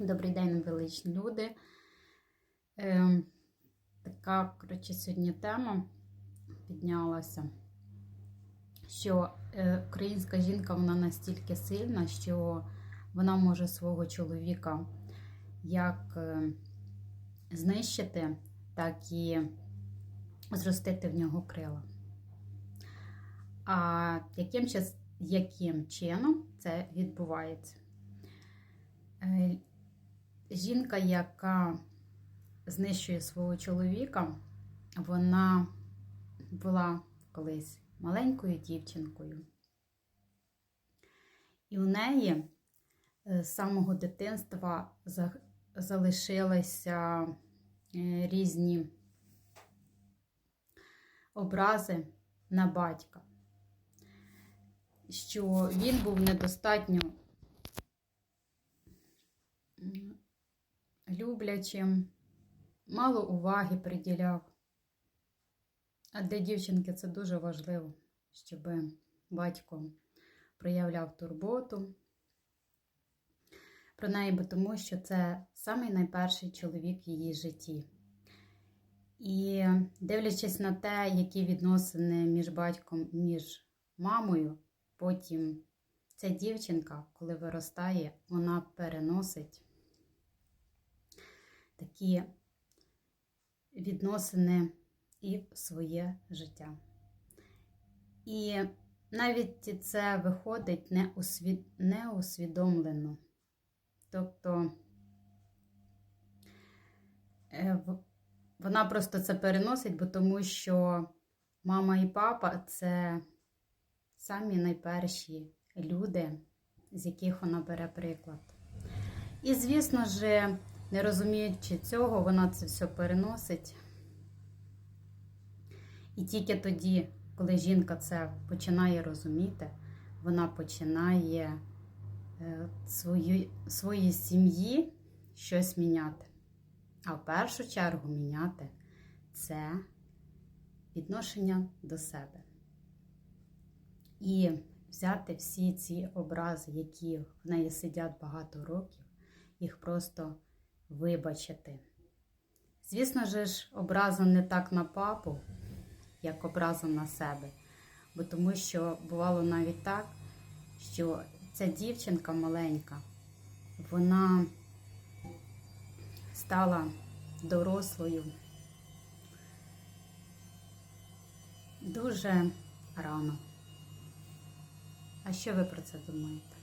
Добрий день, величні люди. Е, така, коротше, сьогодні тема піднялася, що е, українська жінка вона настільки сильна, що вона може свого чоловіка як е, знищити, так і зростити в нього крила. А яким, яким чином це відбувається? Е, Жінка, яка знищує свого чоловіка, вона була колись маленькою дівчинкою. І у неї е, з самого дитинства залишилися е, різні образи на батька, що він був недостатньо люблячим, мало уваги приділяв. А для дівчинки це дуже важливо, щоб батько проявляв турботу про неї, бо тому що це самий найперший чоловік в її житті. І дивлячись на те, які відносини між батьком між мамою, потім ця дівчинка, коли виростає, вона переносить такі відносини і в своє життя. І навіть це виходить неусвід... неусвідомлено. Тобто е, вона просто це переносить, бо тому що мама і папа це самі найперші люди, з яких вона бере приклад. І, звісно ж, не розуміючи цього, вона це все переносить. І тільки тоді, коли жінка це починає розуміти, вона починає е, свої, своїй сім'ї щось міняти. А в першу чергу міняти це відношення до себе. І взяти всі ці образи, які в неї сидять багато років, їх просто вибачити. Звісно ж, образа не так на папу, як образа на себе. Бо тому що бувало навіть так, що ця дівчинка маленька, вона стала дорослою дуже рано. А що ви про це думаєте?